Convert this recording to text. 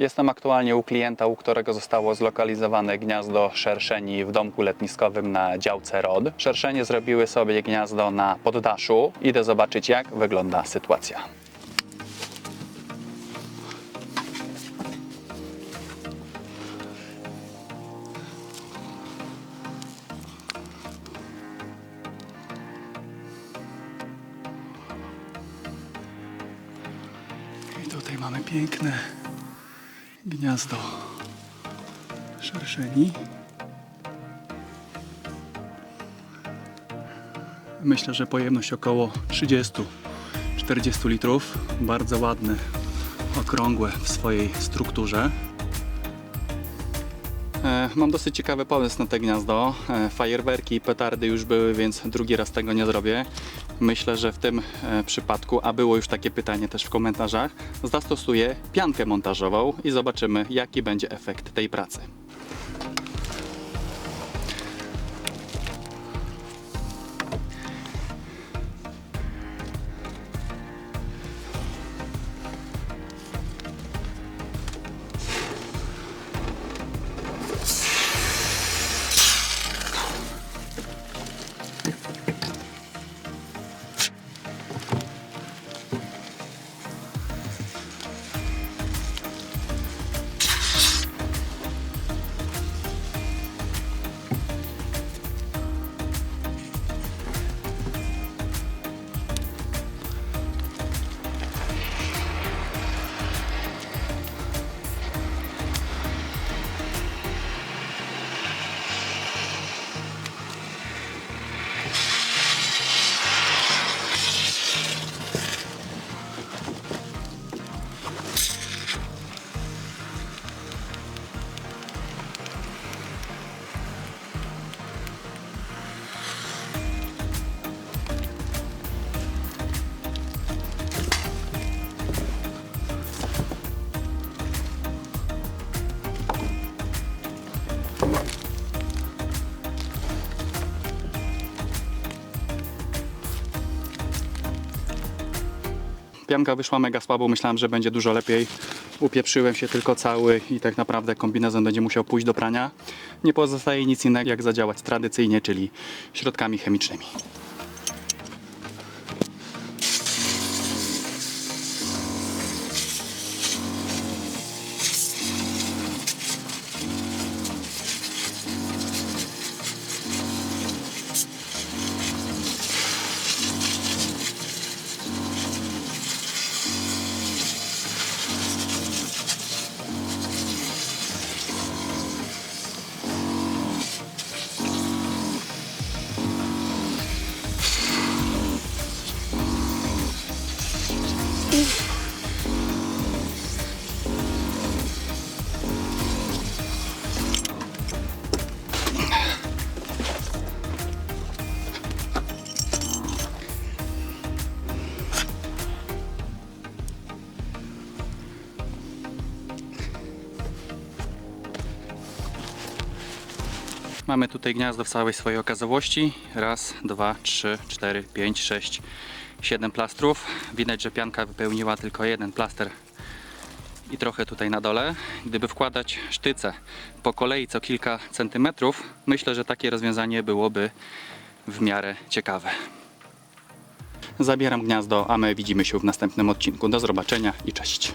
Jestem aktualnie u klienta, u którego zostało zlokalizowane gniazdo szerszeni w domku letniskowym na działce ROD. Szerszenie zrobiły sobie gniazdo na poddaszu. Idę zobaczyć, jak wygląda sytuacja. I tutaj mamy piękne gniazdo szerszeni. Myślę, że pojemność około 30-40 litrów. Bardzo ładne, okrągłe w swojej strukturze. E, Mam dosyć ciekawy pomysł na te gniazdo. E, Fajerwerki i petardy już były, więc drugi raz tego nie zrobię. Myślę, że w tym e, przypadku, a było już takie pytanie też w komentarzach, zastosuję piankę montażową i zobaczymy, jaki będzie efekt tej pracy. Pianka wyszła mega słabo, myślałem, że będzie dużo lepiej. Upieprzyłem się tylko cały i tak naprawdę kombinezon będzie musiał pójść do prania. Nie pozostaje nic innego jak zadziałać tradycyjnie, czyli środkami chemicznymi. Mamy tutaj gniazdo w całej swojej okazałości. Raz, dwa, trzy, cztery, pięć, sześć, siedem plastrów. Widać, że pianka wypełniła tylko jeden plaster i trochę tutaj na dole. Gdyby wkładać sztyce po kolei co kilka centymetrów, myślę, że takie rozwiązanie byłoby w miarę ciekawe. Zabieram gniazdo, a my widzimy się w następnym odcinku. Do zobaczenia i cześć.